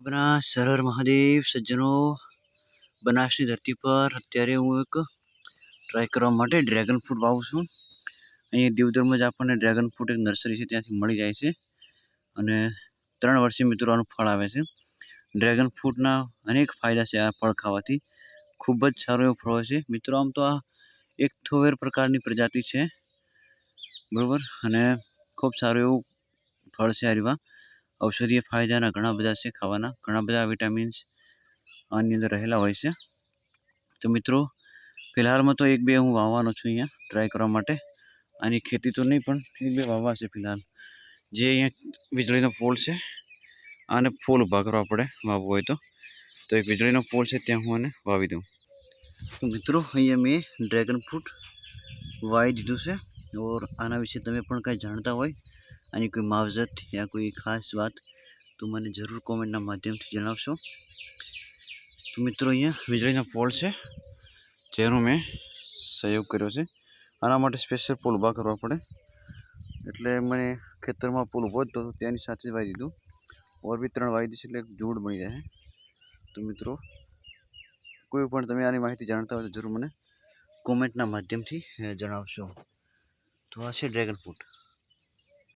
બના સરળ મહાદેવ સજ્જનો બનાસની ધરતી પર અત્યારે હું એક ટ્રાય કરવા માટે ડ્રેગન ફ્રૂટ વાવું છું. અહીંયા દેવધર્મ જ આપણને ડ્રેગન ફ્રૂટ એક નર્સરી છે, ત્યાંથી મળી જાય છે. અને ત્રણ વર્ષે મિત્રો આનું ફળ આવે છે. ડ્રેગન ફ્રૂટના અનેક ફાયદા છે આ ફળ ખાવાથી. ખૂબ જ સારું એવું ફળ છે. મિત્રો, આમ તો આ એક થોવેર પ્રકારની પ્રજાતિ છે. બરાબર? અને ખૂબ સારું એવું ફળ છે આ રીવા. ઔષધીય ફાયદાના ઘણા બધા છે ખાવાના. ઘણા બધા વિટામિન્સ આની અંદર રહેલા હોય છે. તો મિત્રો, ફિલહાલમાં તો એક બે હું વાવવાનો છું અહીંયા ટ્રાય કરવા માટે. આની ખેતી તો નહીં, પણ એક બે વાવવા છે ફિલહાલ. જે અહીંયા વીજળીનો પોલ છે, આને ફૂલ ઊભા કરવા પડે વાવવું હોય તો. તો એક વીજળીનો પોલ છે, ત્યાં હું આને વાવી દઉં. મિત્રો, અહીંયા મેં ડ્રેગન ફ્રૂટ વાવી દીધું છે. ઓર આના વિશે તમે પણ કાંઈ જાણતા હોય આની કોઈ માવજત યા કોઈ ખાસ વાત, તો મને જરૂર કોમેન્ટના માધ્યમથી જણાવશો. તો મિત્રો અહીંયા વીજળીના પોલ છે, જેનો મેં સહયોગ કર્યો છે. આના માટે સ્પેશિયલ પોલ ઊભા કરવા પડે. એટલે મને ખેતરમાં પોલ ઊભો જ તો તેની સાથે જ વાવી દીધું. ઓર બી ત્રણ વાવી દીધું એટલે જોડ બની જાય તો મિત્રો, કોઈ પણ તમે આની માહિતી જાણતા હોય તો જરૂર મને કોમેન્ટના માધ્યમથી જણાવશો. તો આ છે ડ્રેગન ફ્રૂટ